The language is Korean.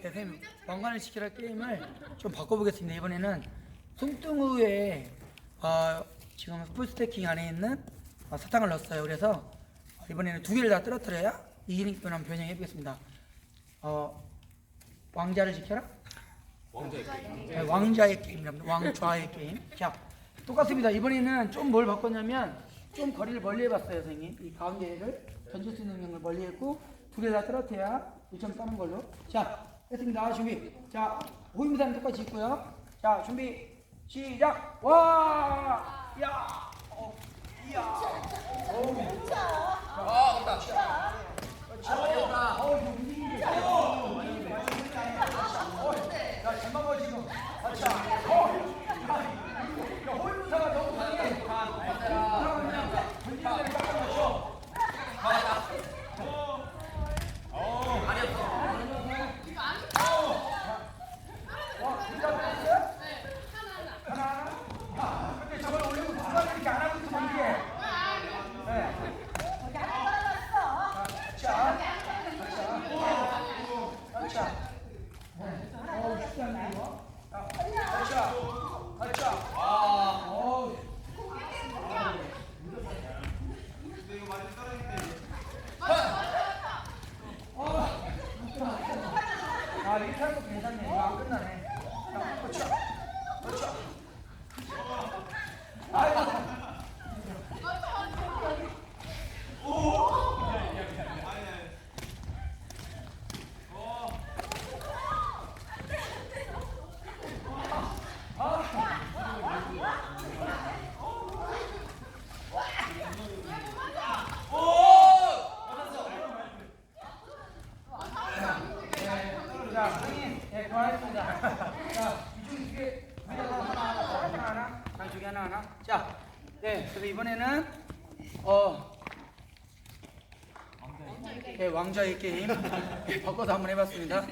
네, 선생님 왕관을 지키라 게임을 좀 바꿔보겠습니다. 이번에는 손등우에 어, 지금 풀스태킹 안에 있는 어, 사탕을 넣었어요. 그래서 이번에는 두 개를 다 떨어뜨려야 이기는 거는 변형해 보겠습니다. 어, 왕자를 지켜라? 왕자의 게임. 네, 왕자의 게임이랍니다. 왕좌의 게임. 자, 똑같습니다. 이번에는 좀 뭘 바꿨냐면 좀 거리를 멀리 해봤어요, 선생님. 이 가운데를 던질 수 있는 능력을 멀리 했고 두 개 다 떨어뜨려야 1점 따는 걸로. 자, 했습니다. 준비. 자, 보임사는 똑같이 있고요. 자, 준비. 시작. 와! 야! 어, 이야! 어우. 아, 맞다. 어우, 이거 움직이는데. 어우, 움직이는데. 어우, 야, 잘 막아, 지금. 자, 어. 야, 호위무사가 너무 강해. 호위무사가 그냥 던지는 대로 딱 맞춰. 어, 둘다 맞았어요? 하나, 하나. 아, 근데 저걸 올리고 누가 이렇게 안 하고 있으면 이게. 네. 자, 자, 자. 어우, 쉽지 않네, 이거. 자, 자, 자. 아, 어우. 아, 이렇게 하는 것도 괜찮네. 이거 안 끝나네. 자, 그렇죠. 그렇죠. 아이고. 자, 선생님, 예, 그만했습니다. 자, 이쪽에 두 개, 하나, 하나, 하나, 하나, 하나, 양쪽에 하나, 하나. 자, 네, 그래서 이번에는, 어, 예, 왕자의 게임 예, 바꿔서 한번 해봤습니다.